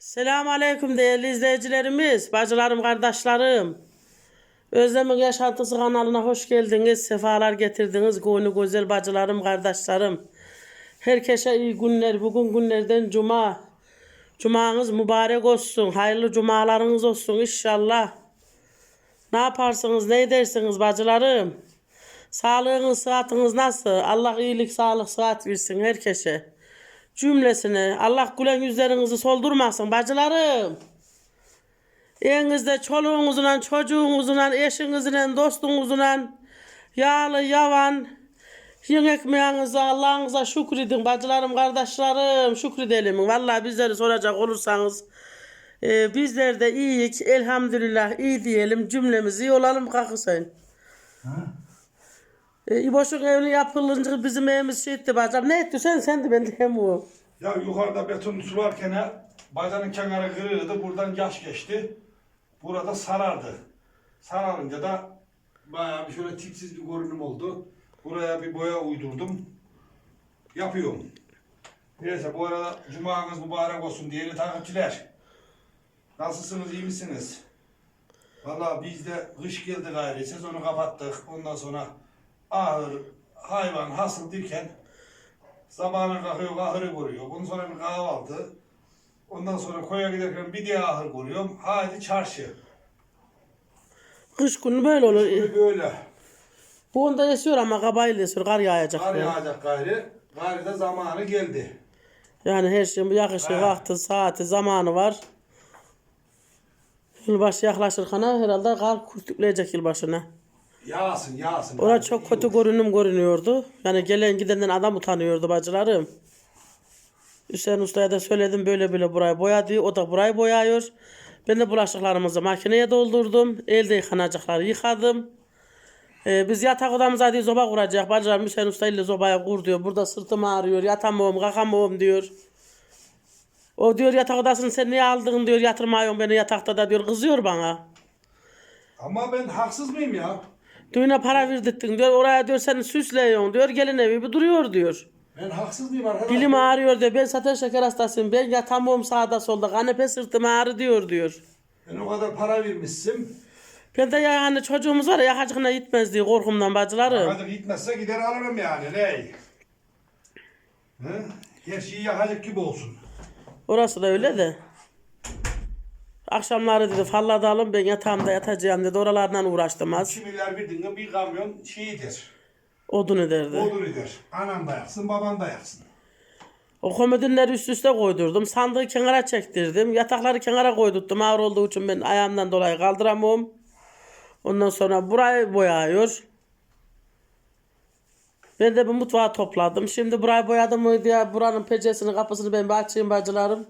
Selamun Aleyküm değerli izleyicilerimiz, bacılarım, kardeşlerim. Özlem'in Yaşantısı kanalına hoş geldiniz, sefalar getirdiniz. Gönlü güzel bacılarım, kardeşlerim. Herkese iyi günler. Bugün günlerden cuma. Cumanız mübarek olsun. Hayırlı cumalarınız olsun inşallah. Ne yaparsınız, ne edersiniz bacılarım? Sağlığınız, sıhhatiniz nasıl? Allah iyilik, sağlık, sıhhat versin herkese. Cümlesine. Allah gülen yüzlerinizi soldurmasın bacılarım. Evinizde çoluğunuzla, çocuğunuzla, eşinizle, dostunuzla yağlı, yavan, yiyin ekmeğinize, Allah'ınıza şükredin bacılarım, kardeşlerim, şükredelim. Vallahi bizleri soracak olursanız e, bizler de iyiyik, elhamdülillah iyi diyelim, cümlemiz iyi olalım kalkısın. E, İboş'un evini yapılınca bizim evimiz şey etti bacım. Ne etti sen? Sen de ben de hem o. Ya yukarıda beton sularken bacanın kenarı kırıldı. Buradan yaş geçti. Burada sarardı. Sararınca da bayağı bir şöyle tipsiz bir görünüm oldu. Buraya bir boya uydurdum. Yapıyorum. Neyse bu arada cumanız mübarek olsun diyelim takipçiler. Nasılsınız iyi misiniz? Valla bizde kış geldi gayri sezonu kapattık. Ondan sonra ahır, hayvan, hasıl derken Sabahına kalkıyor, ahırı kuruyor. Bundan sonra bir kahvaltı. Ondan sonra koya giderken bir diğer ahır kuruyorum. Haydi çarşı. Kış günü böyle olur. Böyle böyle. Bu onda esiyor ama kabayla esiyor. Kar yağacak. Kar böyle. yağacak gayri. Gayri de zamanı geldi. Yani her şeyin bir yakışı, Ha. vakti, saati, zamanı var. Yılbaşı yaklaşırken herhalde kar kurtukleyecek yılbaşına. Yağsın yağsın. Gayri çok kötü görünüm görünüyordu. Yani gelen gidenden adam utanıyordu bacılarım. Hüseyin Usta'ya da söyledim böyle böyle burayı boya diyor. O da burayı boyıyor. Ben de bulaşıklarımızı makineye doldurdum. Elde yıkanacakları yıkadım. Ee, biz yatak odamıza diye zoba kuracak. Bacılarım Hüseyin Usta ile zobaya kur diyor. Burada sırtım ağrıyor. Yatamıyorum, kalkamıyorum diyor. O diyor yatak odasını sen niye aldın diyor. Yatırmıyorsun beni yatakta da diyor. Kızıyor bana. Ama ben haksız mıyım ya? Düğüne para verdirttin diyor. Oraya diyor seni süsleyiyorsun diyor. Gelin evi bir duruyor diyor. Ben haksız mıyım arkadaşlar? Dilim ağrıyor diyor. Ben zaten şeker hastasıyım. Ben yatamıyorum sağda solda. Kanepe sırtım ağrı diyor diyor. Ben o kadar para vermişsim. Ben de ya hani çocuğumuz var ya yakacıkına gitmez diye korkumdan bacılarım. Hadi gitmezse gider alırım yani. Ney? Hı? Her şeyi yakacak gibi olsun. Orası da öyle de. Akşamları dedi falladalım ben yatağımda yatacağım dedi. Oralardan uğraştım az. 2 milyar bir bir kamyon şeyidir. Odun ederdi. Olur eder. Anan da yaksın, baban da yaksın. O komodinleri üst üste koydurdum. Sandığı kenara çektirdim. Yatakları kenara koydurttum. Ağır olduğu için ben ayağımdan dolayı kaldıramıyorum. Ondan sonra burayı boyuyor. Ben de bu mutfağı topladım. Şimdi burayı boyadım mı diye buranın penceresini kapısını ben bir açayım bacılarım.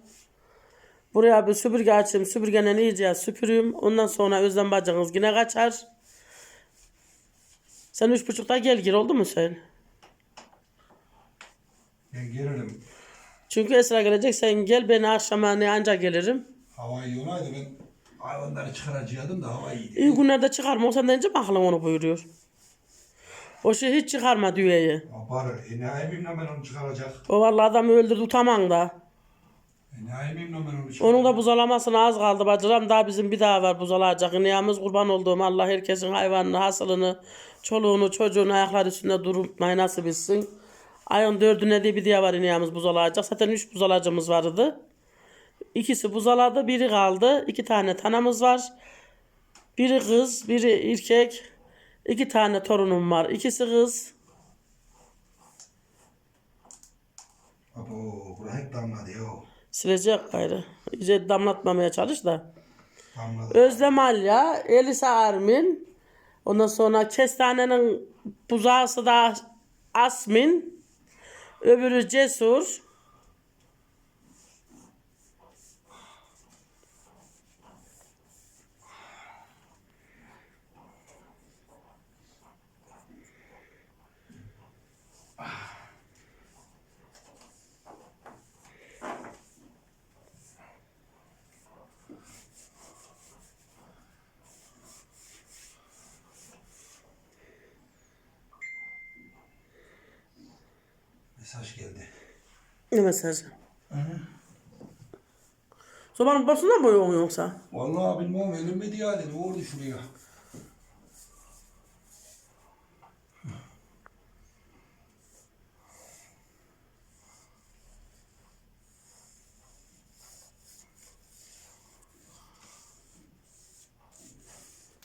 Buraya bir süpürge açayım. Süpürgenin iyice süpüreyim. Ondan sonra Özlem bacınız yine kaçar. Sen üç buçukta gel gir oldu mu sen? Ben gelirim. Çünkü Esra gelecek sen gel ben akşama ne anca gelirim. Hava iyi olaydı ben hayvanları çıkaracaktım da hava iyiydi. İyi günlerde çıkarma o senden önce bakalım onu buyuruyor. O şey hiç çıkarma düğeyi. Yapar. E ne ayıbımla ben onu çıkaracak? O vallahi adamı öldürdü utamam da. Onun da buzalamasına az kaldı bacıram. Daha bizim bir daha var buzalacak. Niyamız kurban olduğum Allah herkesin hayvanını, hasılını, çoluğunu, çocuğunu ayaklar üstünde durmayı nasip etsin. Ayın dördüne de bir diye var niyamız buzalacak. Zaten üç buzalacımız vardı. İkisi buzaladı, biri kaldı. İki tane tanamız var. Biri kız, biri erkek. İki tane torunum var. İkisi kız. Abo bura hep damladı ya. Silecek gayrı. İyice damlatmamaya çalış da. Damladı. Özlem Alya, Elisa Armin. Ondan sonra Kestane'nin buzağısı da Asmin. Öbürü Cesur. Mesaj geldi. Ne mesajı? Sobanın başında mı boyuyorsun yoksa? Vallahi bilmem elim yani ne oldu şuraya?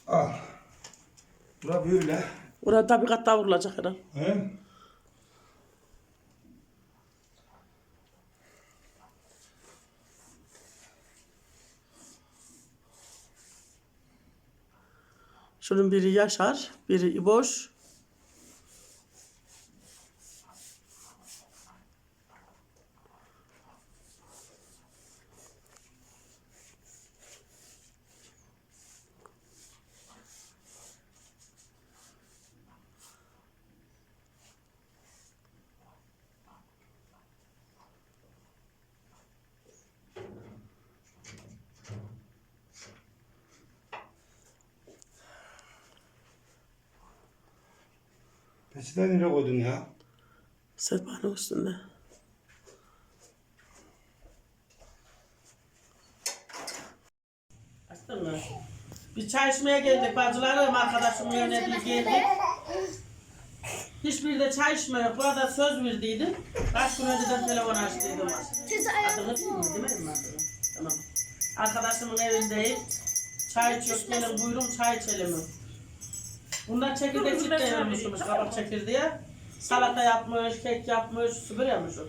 Al. Bura böyle. Orada bir kat daha vurulacak herhalde. He? Şunun biri Yaşar, biri İboş. Peçete nereye koydun ya? Sehpanın üstünde. Açtın mı? Bir çay içmeye geldik bacılarım arkadaşımın evine bir geldik. Hiçbir de çay içme yok. Burada söz verdiydim. Kaç gün önceden telefon açtıydım. Adını değil mi adını? Tamam. Arkadaşımın evindeyim. Çay içiyoruz. Gelin buyurun çay içelim. Bunlar çekirdek çift yapmışmış kabak çekirdeği. Salata yapmış, kek yapmış, sübür yapmış o.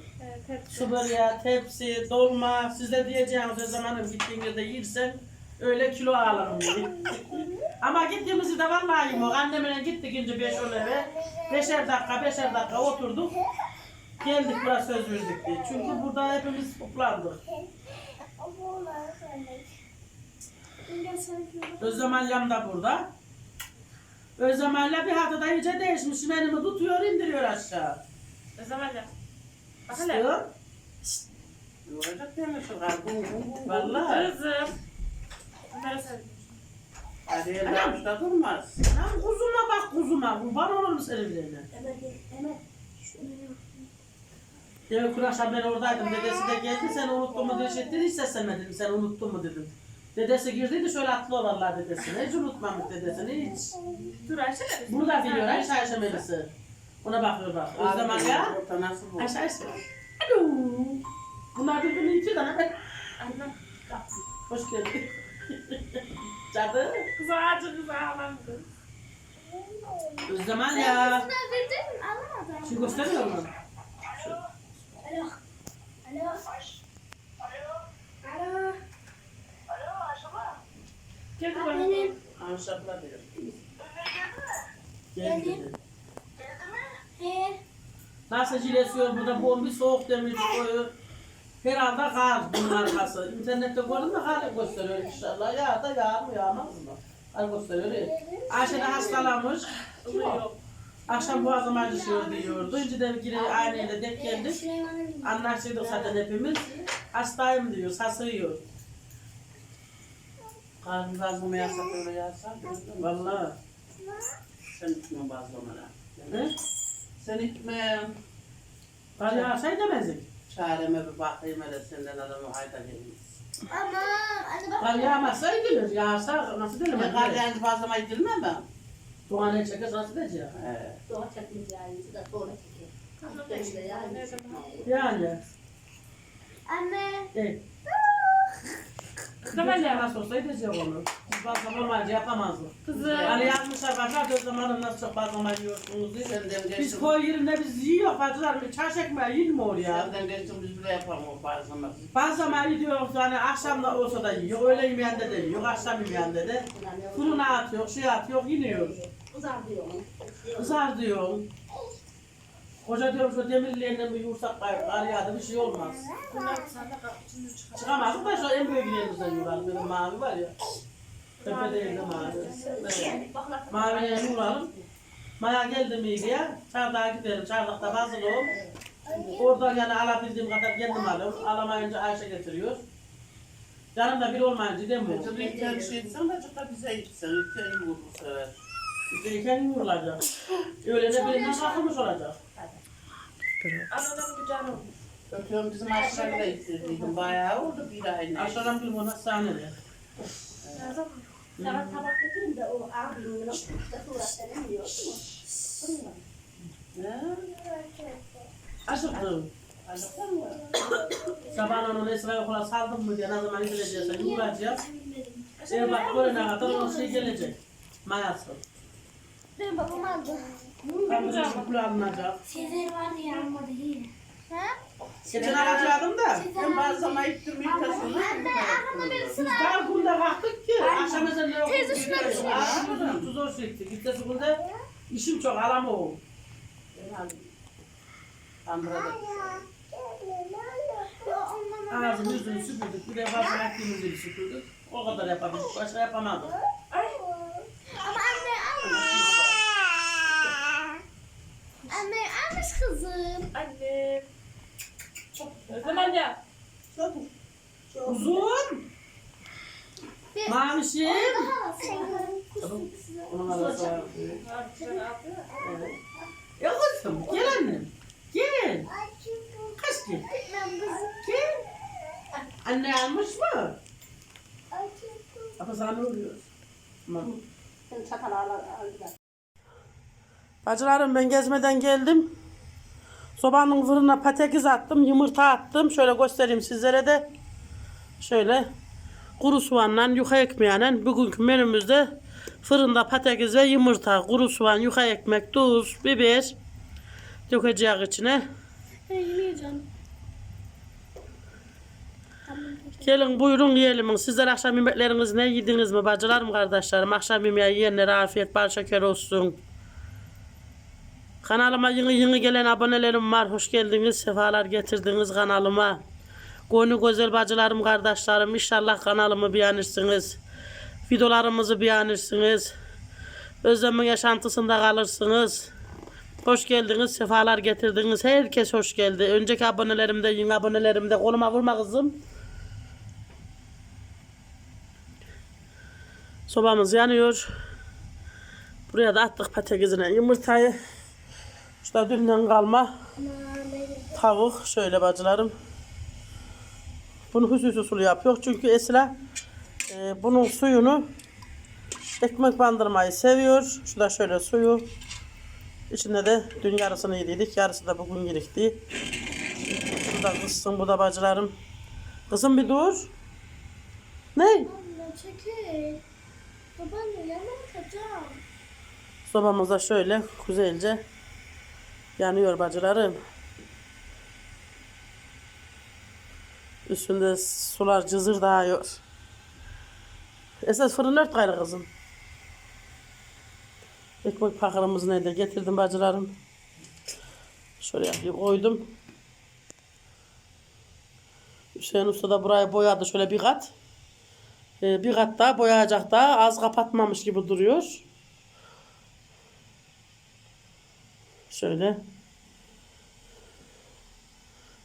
Sübürye, tepsi, dolma. Size diyeceğim o zamanım gittiğinizde yersen öyle kilo diye. Ama gittiğimizde de vallahi yiyeyim o. Annemle gittik ince beş on eve. Beşer dakika, beşer dakika oturduk. Geldik buraya söz verdik diye. Çünkü burada hepimiz toplandık. Özlem da burada. Özlem'le bir haftada iyice değişmiş. Elimi tutuyor, indiriyor aşağı. Özemeyle. Bak hele. Yoracak demişim galiba. Vallahi. Kızım. Ömer'e sevdim. Hadi el avuçta durmaz. Lan kuzuma bak kuzuma. Kurban olurum senin birine. Demek Kuraş'a ben oradaydım. Dedesi de geldi. Sen unuttun mu diye şey etti. Hiç seslenmedim. Sen unuttun mu dedim. Dedesi girdiydi şöyle atlı olarlar dedesini. Hiç unutmamış dedesini hiç. Dur Ayşe de. Bunu da biliyor Ayşe Ayşe Melisi. Ona bakıyor bak. Özlem bu? Ayşe Ayşe. Alo. Bunlar birbirini iki tane. Anne. Hoş geldin. Cadı. Kız ağacı kız ağlandı. Özlem ya. Şu gösteriyor mu? Gel Anşapla diyor. Geldi. Nasıl cilesiyor burada bombi soğuk demiş koyu. Herhalde kar bunun arkası. İnternette gördüm de kar gösteriyor inşallah. Ya da yağar mı yağmaz mı? Kar gösteriyor. Ayşe de hastalanmış. Yok. Akşam boğazım acışıyor diyordu. Önceden geri aynı yere denk geldik. Anlaşıyorduk zaten hepimiz. Hastayım diyor, sasıyor. Karnı bazlama yasak öyle yasak. Vallahi. Sen içme bazlamalar. Hı? Sen içme. Kar yağsaydı demezdik. Çareme bir bakayım hele senden adamı hayda gelmiş. Kar yağmazsa edilir. Yağsa nasıl dilim? Ben kar yağınca bazlama edilmem ben. Doğan'a çekeriz nasıl edecek? He. Yani. Anne. E, Özemeyle. nasıl olsa edecek onu. Biz fazla normalce yapamazdık. Kızım. Hani yazmışlar bakar o zaman nasıl çok fazla yiyorsunuz diye. Senden Biz geçtim. koy yerinde biz yiyor bacılar mı? Çarş ekmeği yiyilmiyor ya. Senden geçtim biz bile yapalım o bazlama. Bazı gidiyoruz hani akşam da olsa da yiyor, öğle yemeğinde de yiyor, akşam yemeğinde de. Fırına atıyor, şey atıyor, yiniyor. Kızar diyor. Koca diyorum şu demirlerinden bir yursak kar yağdı bir şey olmaz. Bunlar sen de kapıcını çıkar. Da şu en büyük yerimizden yuralım, benim mavi var ya. Tepe değil de mavi. Evet. Maviye yuralım. Maya geldi mi diye, çardağa gidelim, çardakta bazılığım. Oradan yani alabildiğim kadar kendim alıyorum, alamayınca Ayşe getiriyor. Yanımda biri olmayınca demiyor. Tabii ilk şey etsen de çok da bize gitsen. İlk el vurdu bu sefer. Zeyken vurulacak. Öyle de birinden kalkmış olacak. Anadan bir canım. Öpüyorum bizim aşağıda ittirdiydim. Bayağı oldu bir ayına. Aşağıdan bir bana sahnede. Sana tabak getireyim de o abimin o fotoğraflarını yiyor. Ne? Aşıktım. Acıktın mı? Sabah onun Esra'yı okula saldım mı diye ne zaman gideceğiz, uğrayacağız. Şeye bak görene kadar o şey gelecek. Mayası. Benim babam aldı. Tam bir şükür alınacak. Sezer vardı ya almadı iyi. Ha? Geçen alacaktım da. Ben bazı zaman ittirmeyi taşıyorum. Anne aklımda bir Biz sıra. daha günde kalktık ki. Akşam ezanı yok. Teyze şuna bir şey Akşam ezanı zor çekti. Gitmesi günde işim çok alamam. Andrada. Ağzını yüzünü süpürdük. Bir de fazla ettiğimizi süpürdük. O kadar yapabildik. Başka yapamadık. Ama anne alma. Anne almış kızım. Anne. Özlem anne. Uzun. Var. Şöyle yapıyor. Evet. Ya kızım gel annem. Gel. Kaç gel. Gel. Anne almış mı? Ama sana ne oluyor? Tamam. Bacılarım ben gezmeden geldim. Sobanın fırına patates attım, yumurta attım. Şöyle göstereyim sizlere de. Şöyle kuru soğanla yuka ekmeğiyle bugünkü menümüzde fırında patates ve yumurta, kuru soğan, yuka ekmek, tuz, biber dökeceğiz içine. Yemeyeceğim. Gelin buyurun yiyelim. Sizler akşam yemekleriniz ne yediniz mi bacılarım kardeşlerim? Akşam yemeği yiyenlere afiyet bal şeker olsun. Kanalıma yeni yeni gelen abonelerim var. Hoş geldiniz. Sefalar getirdiniz kanalıma. Gönlü güzel bacılarım kardeşlerim. İnşallah kanalımı beğenirsiniz. Videolarımızı beğenirsiniz. Özlem'in yaşantısında kalırsınız. Hoş geldiniz. Sefalar getirdiniz. Herkes hoş geldi. Önceki abonelerim de yeni abonelerim de koluma vurma kızım. Sobamız yanıyor. Buraya da attık patatesine yumurtayı. İşte dünden kalma tavuk. Şöyle bacılarım. Bunu hususi sulu yapıyor. Çünkü Esra e, bunun suyunu ekmek bandırmayı seviyor. Şu da şöyle suyu. İçinde de dün yarısını yediydik. Yarısı da bugün yerikti. Bu da kızsın. Bu da bacılarım. Kızım bir dur. Ne? Çekil. Babaanne yanına bakacağım. Sobamız da şöyle güzelce yanıyor bacılarım. Üstünde sular cızır dağıyor. Esas fırın ört gayrı kızım. Ekmek pakırımızı nerede getirdim bacılarım. Şöyle yapayım koydum. Hüseyin Usta da burayı boyadı şöyle bir kat. Ee, bir kat daha boyayacak daha az kapatmamış gibi duruyor. Şöyle.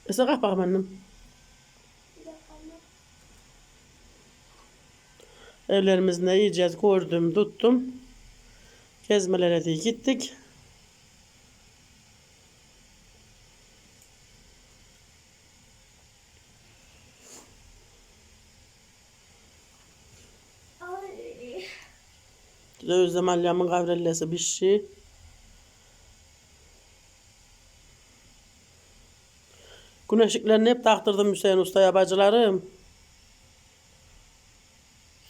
Esa kalk bakalım annem. Evlerimizde yiyeceğiz gördüm, tuttum. Gezmelere diye gittik. Özlem Alya'mın kavrellesi bir şey. Güneşliklerini hep taktırdım Hüseyin Usta'ya bacılarım.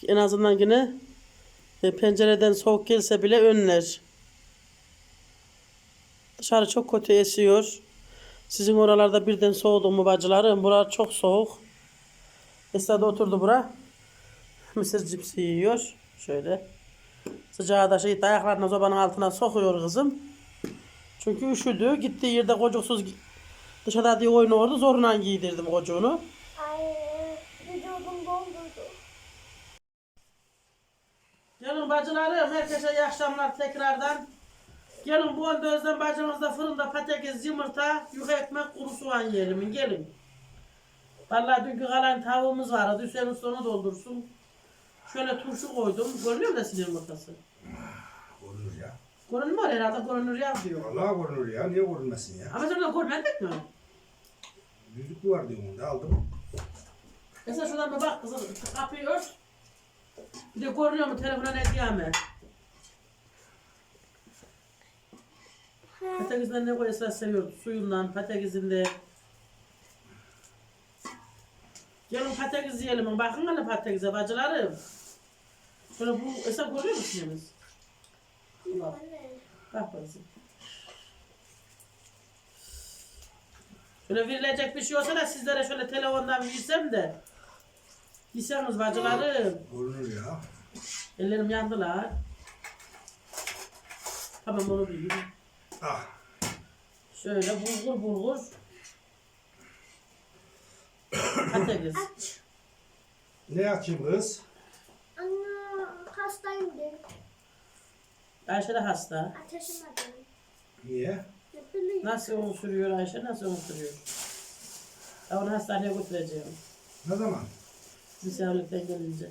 En azından yine e, pencereden soğuk gelse bile önler. Dışarı çok kötü esiyor. Sizin oralarda birden soğudu mu bacılarım? Buralar çok soğuk. Esra oturdu bura. Mısır cipsi yiyor. Şöyle. Sıcağı da şey ayaklarını sobanın altına sokuyor kızım. Çünkü üşüdü. Gittiği yerde kocuksuz dışarıda diye oynuyordu. Zorla giydirdim kocuğunu. Ay. Vücudum doldurdu. Gelin bacılarım herkese iyi akşamlar tekrardan. Gelin bu arada Özlem bacımızda fırında patates, yumurta, yuka ekmek, kuru soğan yiyelim. Gelin. Vallahi dünkü kalan tavuğumuz vardı. Hüseyin Usta onu doldursun. Şöyle turşu koydum. Görünüyor mu sinir yumurtası? Görünmüyor herhalde görünür ya diyor. Vallahi görünür ya. Niye görünmesin ya? Ama sen de görmedik mi? Yüzük var diyorum da aldım. Mesela şuradan bir bak kızım. Kapıyı ört. Bir de görünüyor mu telefona ne diyeme. Patatesinden ne koyarsa seviyor. Suyundan, patatesinde. Gelin patates yiyelim. Bakın hele patatese bacılarım. Şöyle bu hesap görüyor musunuz? Bak. Bak bakayım. Şöyle verilecek bir şey olsa da sizlere şöyle telefondan versem de. Yeseniz bacılarım. Görünür ya. Ellerim yandılar. Tamam onu bir Ah. Şöyle bulgur bulgur. Patates. Ne açayım kız? Anne hastayım de. Ayşe de hasta. Ateşim var. Niye? Nasıl onu sürüyor Ayşe? Nasıl onu sürüyor? Ben onu hastaneye götüreceğim. Ne zaman? Misafirlikten gelince.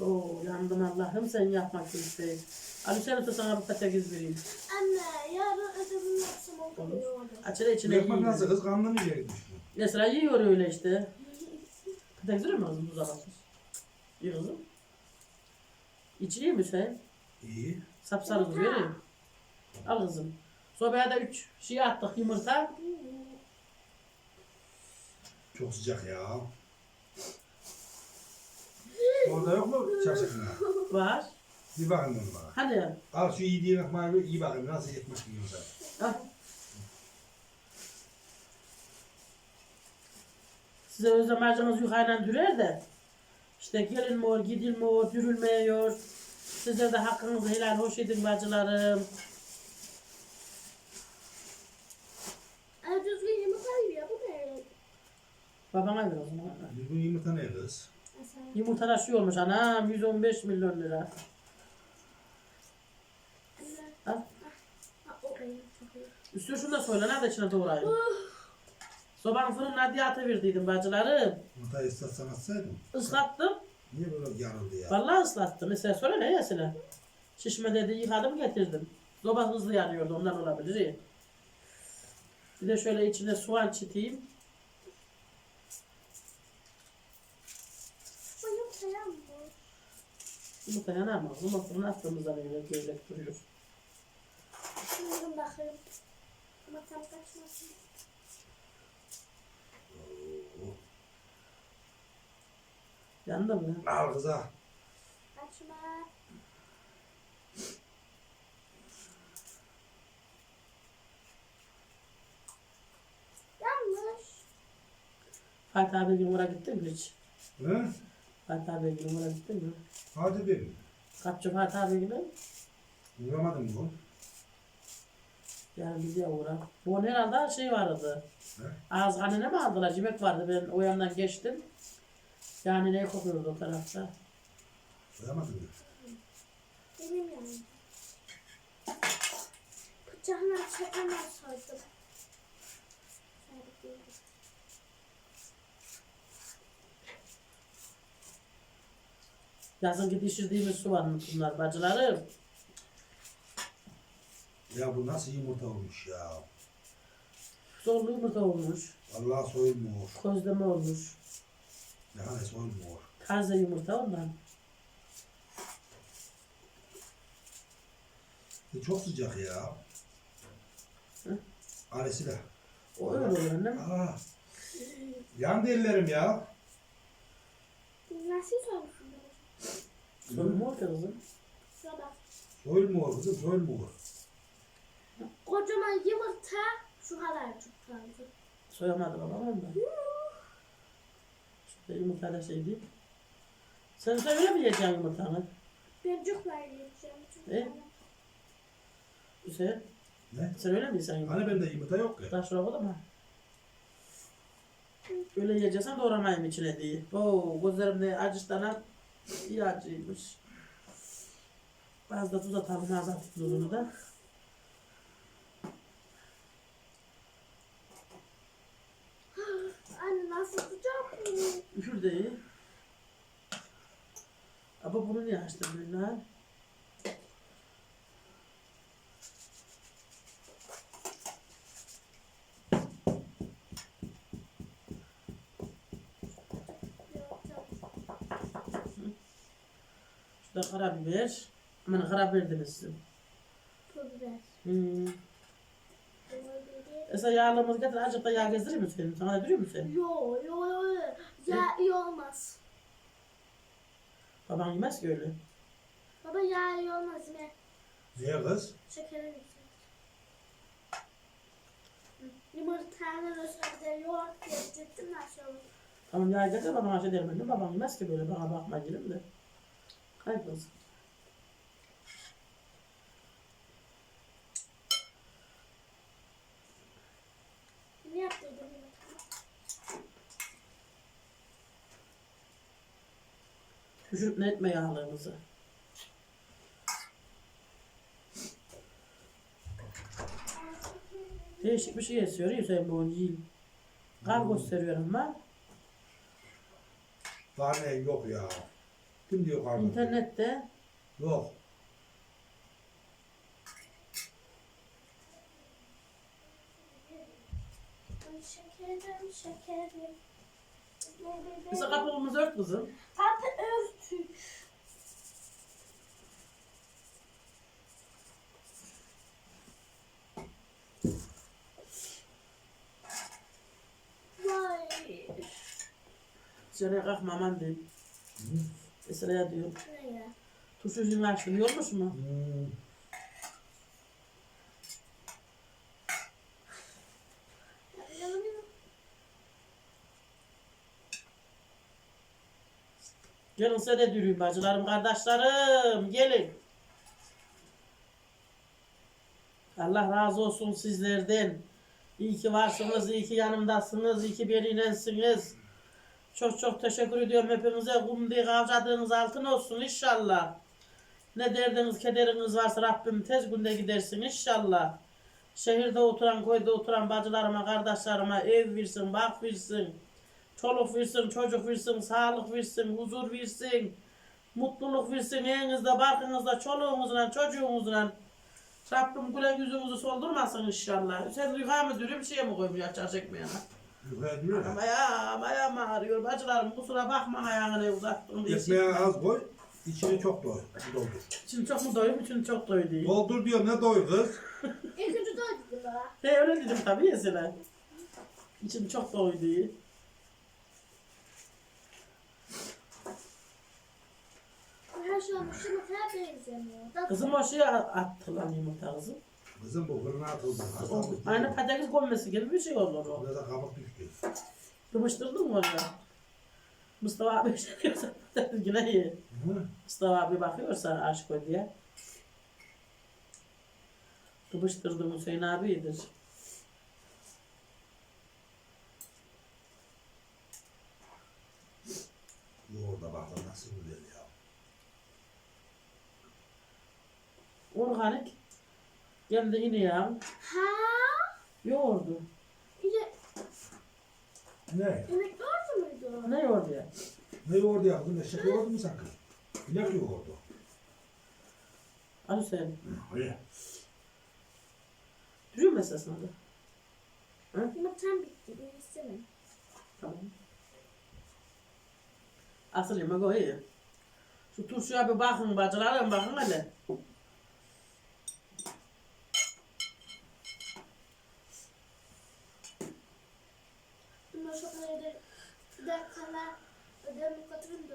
Oo yandım Allah'ım sen yapmak isteyin. Ali sen de sana bir patates vereyim. Anne yarın ödevim yapsam oluyor. Açıra içine Yapmak nasıl kız? Kanlı mı yere düştü? Mesela yiyor öyle işte. Patates verir mi kızım buza basmış? İyi kızım. İçi iyi mi sen? İyi. Sapsarı kız. Al kızım. Sobaya da üç şey attık yumurta. Çok sıcak ya. Orada yok mu çarşafına? Var. Bir bakın onu bana. Hani Al şu yediğin ekmeği bir iyi bakın nasıl ekmek yiyorsun sen. al. Size özlem harcamız yukarıdan dürer de. İşte gelinmiyor, gidilmiyor, dürülmüyor. Sizler de hakkınızı helal hoş edin bacılarım. Düzgün yumurta yiyor bu ne? Babana ver o zaman. Bir gün yumurta ne kız? Mesela. Yumurtalaşıyormuş anam 115 milyon lira. Al. Çok iyi. Üstüne şunu da söyle nerede içine doğrayayım. Sobanın fırınına diye atıverdiydim bacılarım. Yumurtayı ıslatsan atsaydın. Islattım. Niye böyle yarıldı ya? Vallahi ıslattım. Mesela söyle ne yesine. Şişme dedi yıkadım getirdim. Soba hızlı yanıyordu ondan olabilir. Bir de şöyle içine soğan çiteyim. Yumurta yanamaz. Yumurta fırına attığımızda öyle gevrek duruyor. Şimdi bakayım. Yumurtam kaçmasın. Yandı mı? Al kıza. Kaçma. Yanlış. Fatih abi gün oraya gittin mi hiç? He? Fatih abi gün oraya gittin mi? Hadi benim. Kapçı Fatih abi gibi. Uğramadım bu. Yani bize uğra. Bu herhalde şey vardı. He? Ağız hanene mi aldılar? Yemek vardı. Ben o yandan geçtim. Yani ne kokuyordu o tarafta? Uğramadım mı? Benim yanım. Bıçağına çekemez soydum. Yazın gidişirdiğimiz su var mı bunlar bacılarım? Ya bu nasıl yumurta olmuş ya? Zorlu yumurta olmuş. Vallahi soyulmuyor. Közleme olmuş. Yani soyulmuyor. Taze yumurta ondan. E, çok sıcak ya. Hı? Aresi de. O öyle oluyor annem. Aa. Yandı ellerim ya. Nasıl soymuşsun? Sorun ki kızım. Şuna bak. Soyulmuyor kızım soyulmuyor. Kocaman yumurta şu kadar çok kaldı. Soyamadı babam ondan. Yumurta da şey değil. Sen söyle mi yiyeceksin yumurtanı? Ben çok var yiyeceğim. çünkü E? Güzel. Ne? Sen öyle mi yiyeceksin? Hani bende yumurta yok ya. Daha şuraya koydum ha. Öyle yiyeceksen doğramayayım içine diye. Oo, gözlerimde acıştan iyi acıymış. Biraz da tuz atalım nazar tuzunu da. buradayı. Ama bunu niye açtım ben lan? Şurada karabiber. Aman karabiber demesin. Pul biber. Hmm. Mesela yağlarımızı getir. Azıcık da yağ gezdirir mi senin? Sana duruyor mu senin? Yo yo yo. yo. Ya iyi olmaz. Baban yemez ki öyle. Baba ya iyi olmaz yine. Niye kız? Şekeri yüksek. Yumurtanın üstüne bir de yoğurt gezdirdim nasıl olur? Tamam yağ getir babana şey derim. Babam yemez ki böyle. Bana bakma gelin de. Kaybolsun. Ne yaptırdım yumurtanı? Ne etme yağlarımızı. Değişik bir şey esiyor. Hüseyin bu yiyeyim. Kar gösteriyorum ben. Tane yok ya. Kim diyor karnı? İnternette Yok. Şekerim şekerim. Bize kapımızı ört kızım. Kapı örtük. Vay. Dışarıya kalkma aman diyeyim. Mesela diyor. Ne ya? Turşu yüzünü açtım. Yormuş mu? Hmm. Gelin size de dürüyüm bacılarım, kardeşlerim. Gelin. Allah razı olsun sizlerden. İyi ki varsınız, iyi ki yanımdasınız, iyi ki benimlesiniz. Çok çok teşekkür ediyorum hepinize. Kumdi kavradığınız altın olsun inşallah. Ne derdiniz, kederiniz varsa Rabbim tez günde gidersin inşallah. Şehirde oturan, köyde oturan bacılarıma, kardeşlerime ev versin, bak versin. Çoluk versin, çocuk versin, sağlık versin, huzur versin. Mutluluk versin, evinizde, barkınızda, çoluğunuzla, çocuğunuzla. Rabbim gülen yüzünüzü soldurmasın inşallah. Sen yukarı mı dürüm şey mi koymuş açar çekmeye? Yukarı diyor ya. Ama ya, ayağım ağrıyor. Bacılarım kusura bakma ayağını uzattım. Ekmeğe az koy. içini çok doy. Doldur. İçin çok mu doyum, için çok doydu. Doldur diyor ne doy kız? İkinci doydu baba. He öyle dedim tabii ya sana. İçim çok doydu. Her şey olmuş yumurtaya benzemiyor. Da- Kızım o şeye attı lan yumurta kızım. Kızım bu fırına atıldı. O, Hastalık. aynı patates gömmesi gibi bir şey olur o. Burada da kabuk düştü. Kımıştırdın mı oraya? Mustafa abi şey diyorsa patates yine iyi. Hı? Mustafa abi bakıyorsa aşk o diye. Kımıştırdım Hüseyin abidir. Yoğurda bak da nasıl güzel ya. Organik. Hem de yine ya. Ha? Yoğurdu. De Ne? yemek doğru muydu? Ne yoğurdu ya? Ne yoğurdu ya kızım? Eşek yoğurdu mu sakın? İnek yoğurdu. Al Hüseyin. Hayır. Duruyor mu esasında da? Yumurtam bitti. Bir istemem. Tamam. Asıl yemek o iyi. Şu turşuya bir bakın bacılarım bakın hele. Bundan sonra evde bir dakikada ödemi katırım da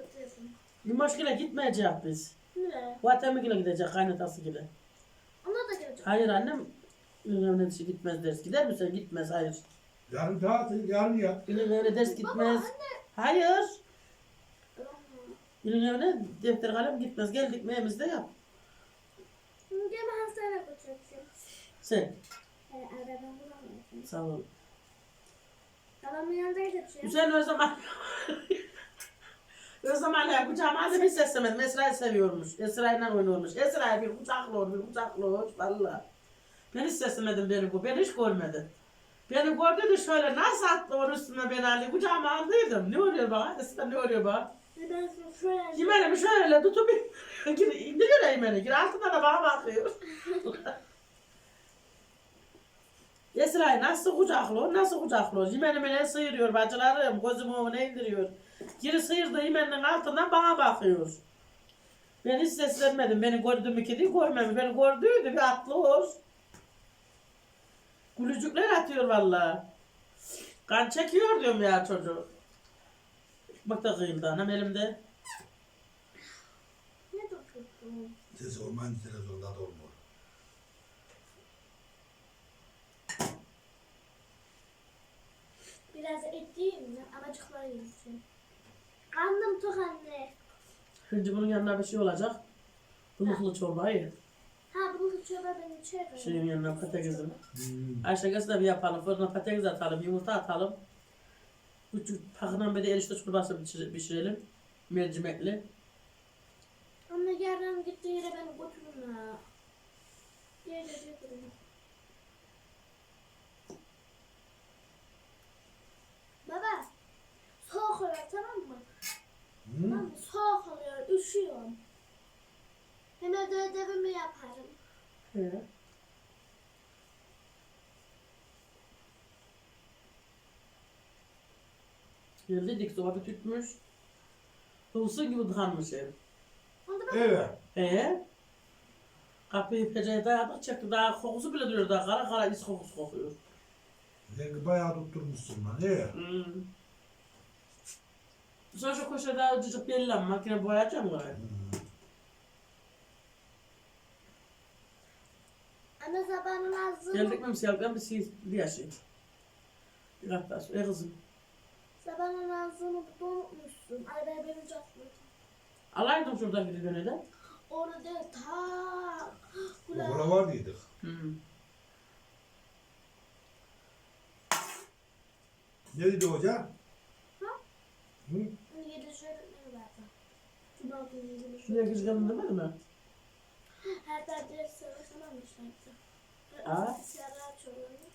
gile gitmeyecek biz. Ne? Vatemi gile gidecek kaynatası gile. Ona da gelecek. Hayır annem öyle ders gitmez ders. Gider misin? Gitmez hayır. Yarın daha yarın ya. Evine ders gitmez. Hayır. İlin evine defter kalem gitmez. Geldik meyemizde yap. Gemi hastaneye götüreceksin. Sen. Ee, araban bulamıyorsun. Sağ ol. Babamın yanında götüreceğim. Hüseyin o zaman o zaman ya kucağıma azı bir seslemedim. Esra'yı seviyormuş. Esra'yla oynuyormuş. Esra'yı bir kucaklıyor, bir kucaklıyor. Valla. Ben hiç seslemedim beni bu. Ben hiç görmedim. Beni gördü de şöyle nasıl attı onun üstüne beni Ali. Kucağıma aldıydım. Ne oluyor bana? Esra ne oluyor bana? Ve ben şöyle tutup indiriyor yemeni. Gir altına da bana bakıyor. Esra'yı nasıl kucaklıyor, nasıl kucaklıyor? Yemenimi ne sıyırıyor bacılarım, gözümü önüne indiriyor. Geri sıyırdı yemenin altından bana bakıyor. Ben hiç seslenmedim. Beni gördü mü ki değil görmemiş. Beni gördüydü bir atlı ol. Gülücükler atıyor valla. Kan çekiyor diyorum ya çocuk. Bak da kıyımda anam elimde. Ne dokundun? Ses olmayınca televizyonda da olmuyor. Biraz et yiyeyim mi? Amacıklar yesin. Karnım tok anne. Şimdi bunun yanına bir şey olacak. Buluklu çorbayı. Ha bunu çorba ben içerim. Şeyin yanına patatesim. Hmm. Ayşe de bir yapalım. Fırına patates atalım, yumurta atalım. Küçük pakından bir de erişte çorbası pişir- pişirelim. Mercimekli. Anne yarın gittiği yere beni götürün ha. Götürün. Baba. Soğuk oluyor tamam mı? Tamam mı? Soğuk oluyor. Üşüyorum. Hem evde ödevimi yaparım. He. Geldik soba tütmüş. Tulsun gibi tıkanmış ev. Onu da ben Evet. Ee? Kapıyı pencereye dayadık çekti. Daha kokusu bile duruyor. Daha kara kara is kokusu kokuyor. Rengi bayağı tutturmuşsun lan. İyi. Hmm. Sonra şu köşede daha cıcık belli ama makine boyayacağım orayı. Anne sabahın ağzını, Geldik mi misal ben bir şey bir yaşayayım. Bir hatta su. E kızım. sabahın ağzını unutmuşsun. Ay ben beni çatmadım. Alaydım şuradan bir dönede. de. Orada ta. Okula var mıydık? Hmm. Ne dedi hoca? Ha? Hı? Günü yedi Şuraya gizledim demedi mi? Her ders ders savaşamamışlardı. Aa. Bilgisayarı açıyorlardı.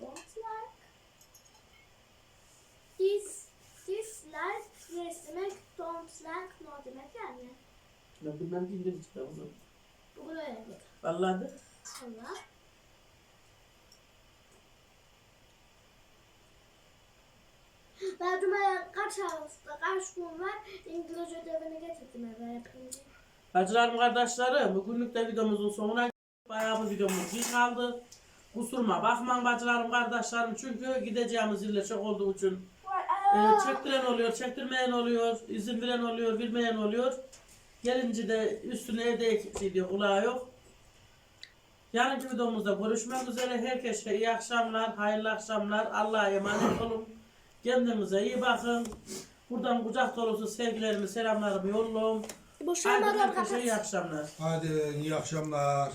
Don't like. This, dislike, yes demek, don't like, no demek yani. Ben bilmem ki İngilizce kızım. Bugün dedi. Vallahi de. Allah. Ben Cuma'ya kaç hafta, kaç gün var İngilizce ödevini getirdim eve yapınca. Bacılarım kardeşlerim bugünlük de videomuzun sonuna bayağı bir videomuz iyi kaldı. Kusuruma bakmayın bacılarım kardeşlerim çünkü gideceğimiz iller çok olduğu için e, çektiren oluyor, çektirmeyen oluyor, izin veren oluyor, vermeyen oluyor. Gelince de üstüne evde şey diyor, kulağı yok. Yarınki videomuzda görüşmek üzere. Herkese iyi akşamlar, hayırlı akşamlar. Allah'a emanet olun. Kendinize iyi bakın. Buradan kucak dolusu sevgilerimi, selamlarımı yolluyorum. Haydi Boşanmadan herkese kapat. iyi akşamlar. Hadi iyi akşamlar.